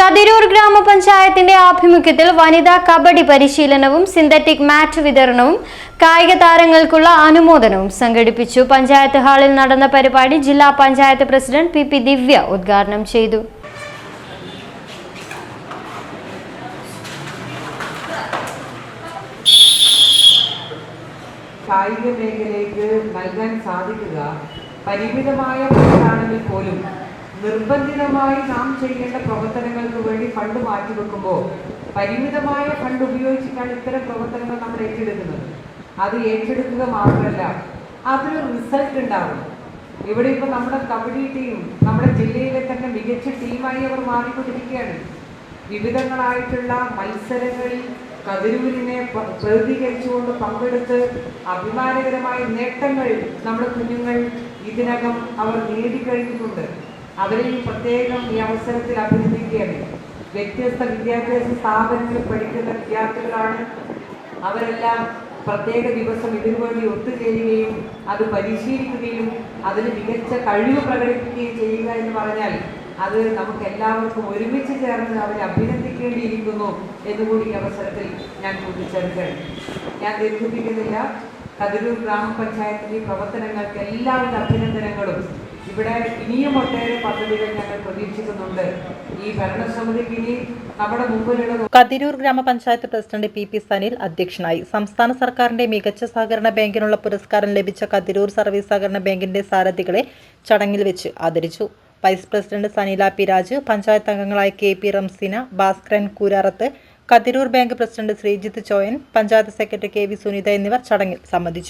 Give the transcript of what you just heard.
കതിരൂർ ഗ്രാമപഞ്ചായത്തിന്റെ ആഭിമുഖ്യത്തിൽ വനിതാ കബഡി പരിശീലനവും സിന്തറ്റിക് മാറ്റ് വിതരണവും കായിക താരങ്ങൾക്കുള്ള അനുമോദനവും സംഘടിപ്പിച്ചു. പഞ്ചായത്ത് ഹാളിൽ നടന്ന പരിപാടി ജില്ലാ panchayat president P P Divya ഉദ്ഘാടനം ചെയ്തു. കായിക മേഖലയ്ക്ക് നൽകാൻ സാധിക്കുക പരിമിതമായ പോലും നിർബന്ധിതമായി നാം ചെയ്യേണ്ട പ്രവർത്തനങ്ങൾക്ക് വേണ്ടി ഫണ്ട് മാറ്റിവെക്കുമ്പോൾ പരിമിതമായ ഫണ്ട് ഉപയോഗിച്ചിട്ടാണ് ഇത്തരം പ്രവർത്തനങ്ങൾ നമ്മൾ ഏറ്റെടുക്കുന്നത്. അത് ഏറ്റെടുക്കുക മാത്രമല്ല അതൊരു റിസൾട്ട് ഉണ്ടാവും. ഇവിടെ ഇപ്പൊ നമ്മുടെ കബഡി ടീം നമ്മുടെ ജില്ലയിലെ തന്നെ മികച്ച ടീമായി അവർ മാറിക്കൊണ്ടിരിക്കുകയാണ്. വിവിധങ്ങളായിട്ടുള്ള മത്സരങ്ങളിൽ കതിരൂരിനെ പ്രതികരിച്ചുകൊണ്ട് പങ്കെടുത്ത് അഭിമാനകരമായ നേട്ടങ്ങൾ നമ്മുടെ കുഞ്ഞുങ്ങൾ ഇതിനകം അവർ നേടിക്കഴിഞ്ഞിട്ടുണ്ട്. അവരെയും പ്രത്യേകം ഈ അവസരത്തിൽ അഭിനന്ദിക്കുകയാണ്. വ്യത്യസ്ത വിദ്യാഭ്യാസ സ്ഥാപനങ്ങളിൽ പഠിക്കുന്ന വിദ്യാർത്ഥികളാണ്. അവരെല്ലാം പ്രത്യേക ദിവസം ഇതിനുവേണ്ടി ഒത്തുചേരുകയും അത് പരിശീലിക്കുകയും അതിന് മികച്ച കഴിവ് പ്രകടിപ്പിക്കുകയും ചെയ്യുക എന്ന് പറഞ്ഞാൽ അത് നമുക്ക് എല്ലാവർക്കും ഒരുമിച്ച് ചേർന്ന് അവരെ അഭിനന്ദിക്കേണ്ടിയിരിക്കുന്നു എന്നുകൂടി അവസരത്തിൽ ഞാൻ കൂട്ടിച്ചേർക്കുകയാണ്. ഞാൻ ദീർഘിപ്പിക്കുന്നില്ല. കതിരൂർ ഗ്രാമപഞ്ചായത്തിലെ പ്രവർത്തനങ്ങൾക്ക് എല്ലാവിധ അഭിനന്ദനങ്ങളും. ഇവിടെ ഇനിയും ഒട്ടേറെ പദ്ധതികൾ ഞങ്ങൾ പ്രതീക്ഷിക്കുന്നുണ്ട്. ഈ ഭരണസമിതിക്ക് ഇനി നമ്മുടെ കതിരൂർ ഗ്രാമപഞ്ചായത്ത് പ്രസിഡന്റ് പി പി സനിൽ അധ്യക്ഷനായി സംസ്ഥാന സർക്കാരിന്റെ മികച്ച സഹകരണ ബാങ്കിനുള്ള പുരസ്കാരം ലഭിച്ച കതിരൂർ സർവീസ് സഹകരണ ബാങ്കിന്റെ സാരഥികളെ ചടങ്ങിൽ വെച്ച് ആദരിച്ചു. Vice president Sanila P Raj panchayat അംഗങ്ങളായ K P Ramseena Bhaskaran Koorarath Kathirur bank president Sreejith Choyan panchayat secretary K V Sunitha എന്നിവർ ചടങ്ങിൽ സംബന്ധിച്ചു.